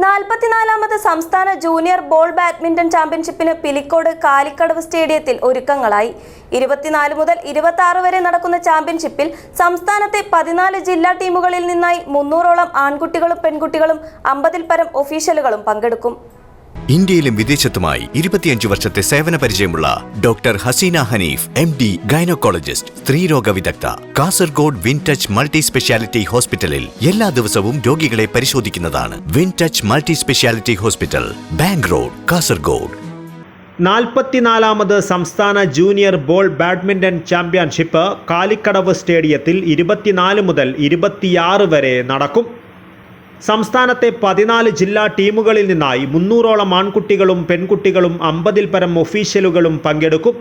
നാൽപ്പത്തിനാലാമത് സംസ്ഥാന junior ball badminton ചാമ്പ്യൻഷിപ്പിന് പിലിക്കോട് കാലിക്കടവ് സ്റ്റേഡിയത്തിൽ ഒരുക്കങ്ങളായി. ഇരുപത്തിനാല് മുതൽ ഇരുപത്തി ആറ് വരെ നടക്കുന്ന ചാമ്പ്യൻഷിപ്പിൽ സംസ്ഥാനത്തെ പതിനാല് ജില്ലാ ടീമുകളിൽ നിന്നായി മുന്നൂറോളം ആൺകുട്ടികളും പെൺകുട്ടികളും അമ്പതിൽ പരം ഒഫീഷ്യലുകളും പങ്കെടുക്കും. ഇന്ത്യയിലും വിദേശത്തുമായി ഇരുപത്തിയഞ്ച് വർഷത്തെ സേവന പരിചയമുള്ള doctor Haseena Hanif M D gynaecologist സ്ത്രീരോഗ വിദഗ്ധ Kasaragod Win Touch multi speciality ഹോസ്പിറ്റലിൽ എല്ലാ ദിവസവും രോഗികളെ പരിശോധിക്കുന്നതാണ് Win Touch multi speciality hospital bank road Kasaragod. നാൽപ്പത്തിനാലാമത് സംസ്ഥാന junior ball badminton championship Kalikkadavu സ്റ്റേഡിയത്തിൽ ഇരുപത്തിനാല് മുതൽ ഇരുപത്തിയാറ് വരെ നടക്കും. സംസ്ഥാനത്തെ പതിനാല് ജില്ലാ ടീമുകളിൽ നിന്നായി മുന്നൂറോളം ആൺകുട്ടികളും പെൺകുട്ടികളും അമ്പതിൽ പരം ഒഫീഷ്യലുകളും പങ്കെടുക്കും.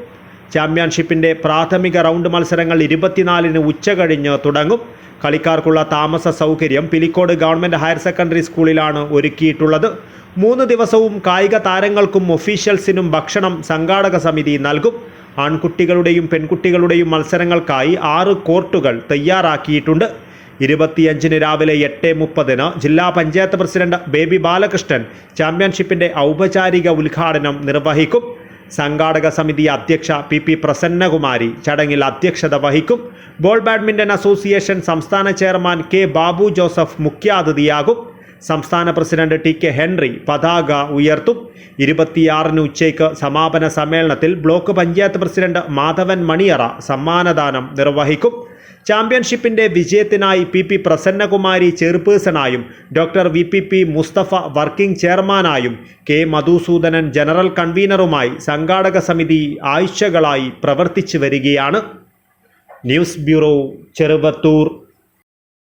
ചാമ്പ്യൻഷിപ്പിന്റെ പ്രാഥമിക റൗണ്ട് മത്സരങ്ങൾ ഇരുപത്തിനാലിന് ഉച്ചകഴിഞ്ഞ് തുടങ്ങും. കളിക്കാർക്കുള്ള താമസ സൗകര്യം പിലിക്കോട് ഗവൺമെന്റ് ഹയർ സെക്കൻഡറി സ്കൂളിലാണ് ഒരുക്കിയിട്ടുള്ളത്. മൂന്ന് ദിവസവും കായിക താരങ്ങൾക്കും ഒഫീഷ്യൽസിനും ഭക്ഷണം സംഘാടക സമിതി നൽകും. ആൺകുട്ടികളുടെയും പെൺകുട്ടികളുടെയും മത്സരങ്ങൾക്കായി ആറ് കോർട്ടുകൾ തയ്യാറാക്കിയിട്ടുണ്ട്. ഇരുപത്തിയഞ്ചിന് രാവിലെ എട്ട് മുപ്പതിന് ജില്ലാ പഞ്ചായത്ത് പ്രസിഡന്റ് ബേബി ബാലകൃഷ്ണൻ ചാമ്പ്യൻഷിപ്പിന്റെ ഔപചാരിക ഉദ്ഘാടനം നിർവഹിക്കും. സംഘാടക സമിതി അധ്യക്ഷ പി പി പ്രസന്നകുമാരി ചടങ്ങിൽ അധ്യക്ഷത വഹിക്കും. ബോൾ ബാഡ്മിന്റൺ അസോസിയേഷൻ സംസ്ഥാന ചെയർമാൻ കെ ബാബു ജോസഫ് മുഖ്യാതിഥിയാകും. സംസ്ഥാന പ്രസിഡന്റ് ടി കെ ഹെൻറി പതാക ഉയർത്തും. ഇരുപത്തിയാറിന് ഉച്ചയ്ക്ക് സമാപന സമ്മേളനത്തിൽ ബ്ലോക്ക് പഞ്ചായത്ത് പ്രസിഡന്റ് മാധവൻ മണിയറ സമ്മാനദാനം നിർവഹിക്കും. ചാമ്പ്യൻഷിപ്പിന്റെ വിജയത്തിനായി P P Prasannakumari ചെയർപേഴ്സണായും doctor V P P Mustafa working ചെയർമാനായും K Madhusoodanan general കൺവീനറുമായി സംഘാടക സമിതി ആഴ്ചകളായി പ്രവർത്തിച്ചു വരികയാണ്. News bureau Cheruvathur.